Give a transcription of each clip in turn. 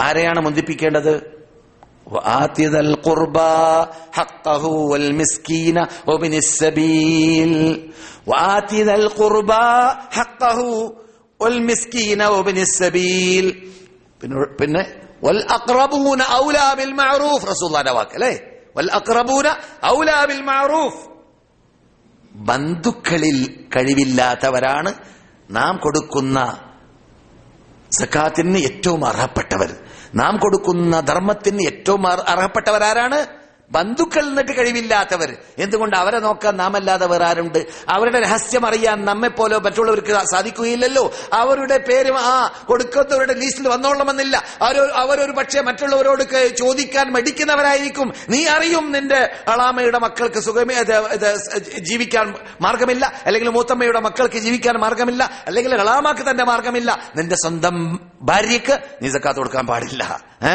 ആരെയാണ് മുന്തിപ്പിക്കേണ്ടത്? പിന്നെ ബന്ധുക്കളിൽ കഴിവില്ലാത്തവരാണ് നാം കൊടുക്കുന്ന സക്കാത്തിന് ഏറ്റവും അർഹപ്പെട്ടവർ. നാം കൊടുക്കുന്ന ധർമ്മത്തിന് ഏറ്റവും അർഹപ്പെട്ടവരാരാണ്? ബന്ധുക്കൾ എന്നിട്ട് കഴിവില്ലാത്തവർ. എന്തുകൊണ്ട് അവരെ നോക്കാൻ നാം അല്ലാതെ വേറെ ആരുണ്ട് അവരുടെ രഹസ്യം അറിയാൻ നമ്മെ പോലെ മറ്റുള്ളവർക്ക് സാധിക്കുകയില്ലല്ലോ. അവരുടെ പേര് ആ കൊടുക്കുന്നവരുടെ ലിസ്റ്റിൽ വന്നോളണമെന്നില്ല. അവരൊരു പക്ഷേ മറ്റുള്ളവരോട് ചോദിക്കാൻ മടിക്കുന്നവരായിരിക്കും. നീ അറിയും നിന്റെ അളാമയുടെ മക്കൾക്ക് സുഖമേ ജീവിക്കാൻ മാർഗമില്ല. അല്ലെങ്കിൽ മൂത്തമ്മയുടെ മക്കൾക്ക് ജീവിക്കാൻ മാർഗമില്ല. അല്ലെങ്കിൽ അളാമാക്ക് തന്റെ മാർഗമില്ല. നിന്റെ സ്വന്തം ഭാര്യക്ക് നീ കൊടുക്കാൻ പാടില്ല. ഏ?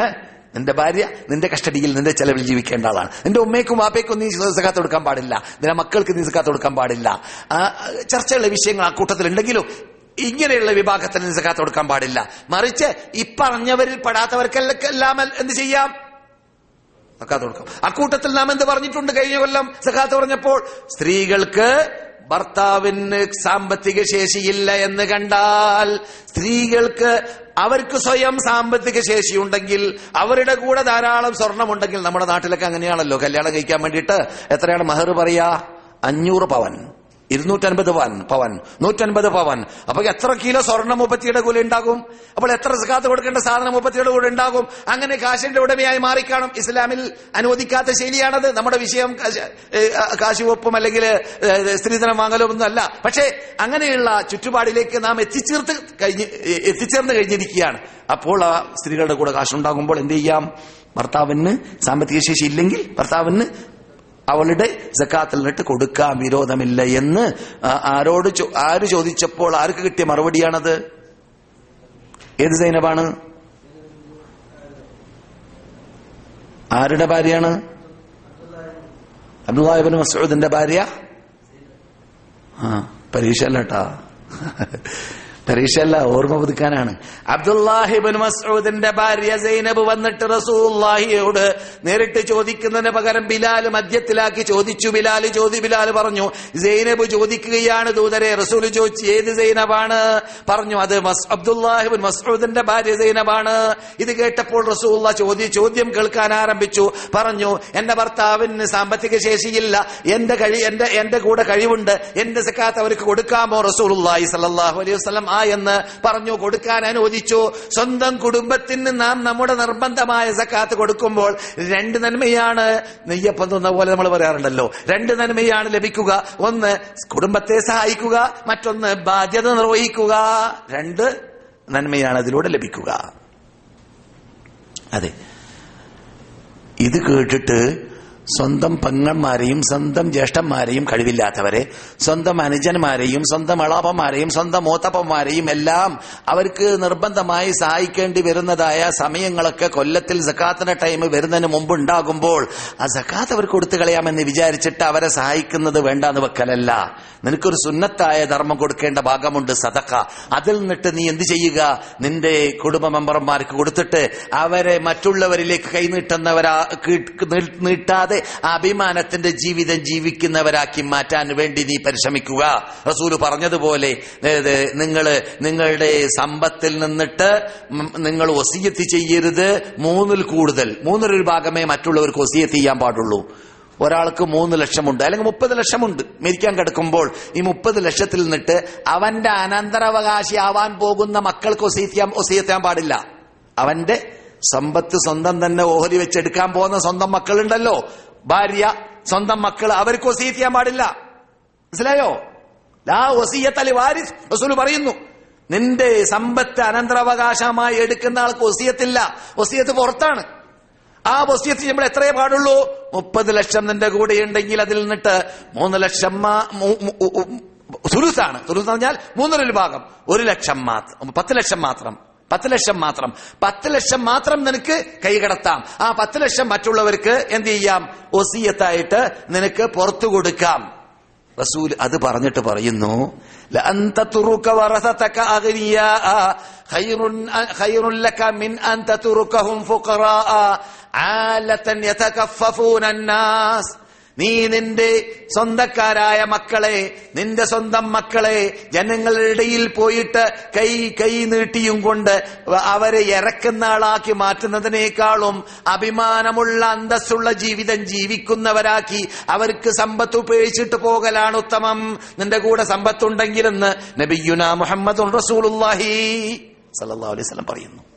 നിന്റെ ഭാര്യ നിന്റെ കസ്റ്റഡിയിൽ നിന്റെ ചെലവിൽ ജീവിക്കേണ്ട ആളാണ്. നിന്റെ ഉമ്മയ്ക്കും വാപ്പയ്ക്കും നീ സക്കാത്ത് കൊടുക്കാൻ പാടില്ല. നിന്റെ മക്കൾക്ക് നീ സക്കാത്ത് കൊടുക്കാൻ പാടില്ല. ചർച്ചയുള്ള വിഷയങ്ങൾ ആ കൂട്ടത്തിൽ ഉണ്ടെങ്കിലും ഇങ്ങനെയുള്ള വിഭാഗത്തിന് സക്കാത്ത് കൊടുക്കാൻ പാടില്ല. മറിച്ച് ഇപ്പറഞ്ഞവരിൽ പെടാത്തവർക്കെല്ലാം എന്ത് ചെയ്യാം? കൊടുക്കാം. അക്കൂട്ടത്തിൽ നാം എന്ത് പറഞ്ഞിട്ടുണ്ട്? കഴിഞ്ഞ കൊല്ലം സക്കാത്ത് പറഞ്ഞപ്പോൾ സ്ത്രീകൾക്ക് ഭർത്താവിന് സാമ്പത്തിക ശേഷിയില്ല എന്ന് കണ്ടാൽ സ്ത്രീകൾക്ക് അവർക്ക് സ്വയം സാമ്പത്തിക ശേഷിയുണ്ടെങ്കിൽ അവരുടെ കൂടെ ധാരാളം സ്വർണമുണ്ടെങ്കിൽ നമ്മുടെ നാട്ടിലൊക്കെ അങ്ങനെയാണല്ലോ. കല്യാണം കഴിക്കാൻ വേണ്ടിയിട്ട് എത്രയാണ്? മഹർ പറയാ അഞ്ഞൂറ് പവൻ. ഇരുന്നൂറ്റൻപത് പവൻ പവൻ. നൂറ്റൻപത് പവൻ. അപ്പൊ എത്ര കിലോ സ്വർണം മുപ്പത്തിയുടെ കൂടെ ഉണ്ടാകും? അപ്പോൾ എത്ര സക്കാത്ത് കൊടുക്കേണ്ട സാധനം മുപ്പത്തിയുടെ കൂടെ ഉണ്ടാകും? അങ്ങനെ കാശിന്റെ ഉടമയായി മാറിക്കാണും ഇസ്ലാമിൽ അനുവദിക്കാത്ത ശൈലിയാണത്. നമ്മുടെ വിഷയം കാശ്- ഏ, അല്ലെങ്കിൽ സ്ത്രീധനം വാങ്ങലും ഒന്നും അല്ല. പക്ഷേ അങ്ങനെയുള്ള ചുറ്റുപാടിലേക്ക് നാം എത്തിച്ചേർത്ത് കഴിഞ്ഞ് എത്തിച്ചേർന്ന് കഴിഞ്ഞിരിക്കുകയാണ്. അപ്പോൾ ആ സ്ത്രീകളുടെ കൂടെ കാശുണ്ടാകുമ്പോൾ എന്ത് ചെയ്യാം? ഭർത്താവിന് സാമ്പത്തിക ശേഷി ഇല്ലെങ്കിൽ ഭർത്താവിന് അവളുടെ ജക്കാത്തിൽ നിന്നിട്ട് കൊടുക്കാൻ വിരോധമില്ല എന്ന് ആരോട് ആര് ചോദിച്ചപ്പോൾ ആർക്ക് കിട്ടിയ മറുപടിയാണത്? ഏത് സൈനബാണ്? ആരുടെ ഭാര്യയാണ്? അബ്ദുല്ലാഹിബിൻ മസൂദിന്റെ ഭാര്യ? ആ പരീക്ഷ അല്ല കേട്ടാ. പരീക്ഷയല്ല ഓർമ്മ പുതുക്കാനാണ്. അബ്ദുല്ലാഹിബിൻ മസൂദിന്റെ ഭാര്യ സൈനബ് വന്നിട്ട് റസൂല്ലാഹിയോട് നേരിട്ട് ചോദിക്കുന്നതിന് പകരം ബിലാൽ മധ്യത്തിലാക്കി ചോദിച്ചു. ബിലാൽ ചോദി ബിലാൽ പറഞ്ഞു സൈനബ് ചോദിക്കുകയാണ് ദൂതരെ റസൂൽ ചോദിച്ചു ഏത് സൈനബാണ്? പറഞ്ഞു അത് അബ്ദുല്ലാഹിബിൻ മസൂദിന്റെ ഭാര്യ സൈനബാണ്. ഇത് കേട്ടപ്പോൾ റസൂല്ല ചോദ്യം ചോദ്യം കേൾക്കാൻ ആരംഭിച്ചു. പറഞ്ഞു എന്റെ ഭർത്താവിന് സാമ്പത്തിക ശേഷിയില്ല. എന്റെ കഴി എന്റെ എന്റെ കൂടെ കഴിവുണ്ട്. എന്റെ സക്കാത്ത് അവർക്ക് കൊടുക്കാമോ? സല്ലല്ലാഹു അലൈഹി വസല്ലം എന്ന് പറഞ്ഞു കൊടുക്കാൻ അനുവദിച്ചു. സ്വന്തം കുടുംബത്തിന് നാം നമ്മുടെ നിർബന്ധമായ സക്കാത്ത് കൊടുക്കുമ്പോൾ രണ്ട് നന്മയാണ്. നെയ്യപ്പം തന്ന പോലെ നമ്മൾ പറയാറുണ്ടല്ലോ. രണ്ട് നന്മയാണ് ലഭിക്കുക. ഒന്ന് കുടുംബത്തെ സഹായിക്കുക. മറ്റൊന്ന് ബാധ്യത നിർവഹിക്കുക. രണ്ട് നന്മയാണ് അതിലൂടെ ലഭിക്കുക. അതെ. ഇത് കേട്ടിട്ട് സ്വന്തം പെങ്ങന്മാരെയും സ്വന്തം ജ്യേഷ്ഠന്മാരെയും കഴിവില്ലാത്തവരെ സ്വന്തം അനുജന്മാരെയും സ്വന്തം അളാപ്പന്മാരെയും സ്വന്തം മൂത്തപ്പന്മാരെയും എല്ലാം അവർക്ക് നിർബന്ധമായി സഹായിക്കേണ്ടി വരുന്നതായ സമയങ്ങളൊക്കെ കൊല്ലത്തിൽ സക്കാത്തിന്റെ ടൈം വരുന്നതിന് മുമ്പ് ഉണ്ടാകുമ്പോൾ ആ സക്കാത്ത് അവർക്ക് കൊടുത്തു കളയാമെന്ന് വിചാരിച്ചിട്ട് അവരെ സഹായിക്കുന്നത് വേണ്ടാന്ന് വെക്കലല്ല. നിനക്കൊരു സുന്നത്തായ ധർമ്മം കൊടുക്കേണ്ട ഭാഗമുണ്ട് സതക്ക അതിൽ നിന്നിട്ട് നീ എന്ത് ചെയ്യുക? നിന്റെ കുടുംബ മെമ്പർമാർക്ക് കൊടുത്തിട്ട് അവരെ മറ്റുള്ളവരിലേക്ക് കൈനീട്ടുന്നവരാ കീ- നീട്ടാതെ അഭിമാനത്തിന്റെ ജീവിതം ജീവിക്കുന്നവരാക്കി മാറ്റാൻ വേണ്ടി നീ പരിശ്രമിക്കുക. റസൂൽ പറഞ്ഞതുപോലെ നിങ്ങൾ നിങ്ങളുടെ സമ്പത്തിൽ നിന്നിട്ട് നിങ്ങൾ ഒസിയത്ത് ചെയ്യരുത്. മൂന്നിൽ കൂടുതൽ. മൂന്നിലൊരു ഭാഗമേ മറ്റുള്ളവർക്ക് ഒസിയത്ത് ചെയ്യാൻ പാടുള്ളൂ. ഒരാൾക്ക് മൂന്ന് ലക്ഷമുണ്ട്. അല്ലെങ്കിൽ മുപ്പത് ലക്ഷമുണ്ട്. മരിക്കാൻ കിടക്കുമ്പോൾ ഈ മുപ്പത് ലക്ഷത്തിൽ നിന്നിട്ട് അവന്റെ അനന്തരാവകാശി ആവാൻ പോകുന്ന മക്കൾക്ക് ഒസിയത്തിയാൻ ഒസിയത്താൻ പാടില്ല. അവന്റെ സമ്പത്ത് സ്വന്തം തന്നെ ഓഹരി വെച്ചെടുക്കാൻ പോകുന്ന സ്വന്തം മക്കളുണ്ടല്ലോ. ഭാര്യ സ്വന്തം മക്കൾ അവർക്ക് ഒസിയത്ത് ചെയ്യാൻ പാടില്ല. മനസ്സിലായോ? ലാ ഒസിയത്തലി വാരിസ് റസൂൽ പറയുന്നു നിന്റെ സമ്പത്ത് അനന്തരാവകാശമായി എടുക്കുന്ന ആൾക്ക് വസീയത്തില്ല. വസീയത്ത് പുറത്താണ്. ആ വസീയത്ത് ചെയ്യുമ്പോൾ എത്രയേ പാടുള്ളൂ? മുപ്പത് ലക്ഷം നിന്റെ കൂടെ ഉണ്ടെങ്കിൽ അതിൽ നിന്നിട്ട് മൂന്ന് ലക്ഷം മാ- സുരുസ് പറഞ്ഞാൽ മൂന്നൊരു ഭാഗം ഒരു ലക്ഷം മാത്രം പത്ത് ലക്ഷം മാത്രം. പത്ത് ലക്ഷം മാത്രം. പത്ത് ലക്ഷം മാത്രം നിനക്ക് കൈകടത്താം ആ പത്ത് ലക്ഷം മറ്റുള്ളവർക്ക് എന്ത് ചെയ്യാം? ഒസിയത്തായിട്ട് നിനക്ക് പുറത്തു കൊടുക്കാം. റസൂൽ അത് പറഞ്ഞിട്ട് പറയുന്നു "ലഅൻ തത്റുക വറസതക അഗ്നിയാഅ ഖൈറുൻ ഖൈറുൻ ലക മിൻ അൻ നീ നിന്റെ സ്വന്തക്കാരായ മക്കളെ നിന്റെ സ്വന്തം മക്കളെ ജനങ്ങളുടെ ഇടയിൽ പോയിട്ട് കൈ കൈ നീട്ടിയും കൊണ്ട് അവരെ ഇറക്കുന്ന ആളാക്കി മാറ്റുന്നതിനേക്കാളും അഭിമാനമുള്ള അന്തസ്സുള്ള ജീവിതം ജീവിക്കുന്നവരാക്കി അവർക്ക് സമ്പത്ത് ഉപയോഗിച്ചിട്ട് പോകലാണ് ഉത്തമം. നിന്റെ കൂടെ സമ്പത്തുണ്ടെങ്കിലെന്ന് നബിയുന മുഹമ്മദ് റസൂൽ സല്ലാ അലൈഹി പറയുന്നു.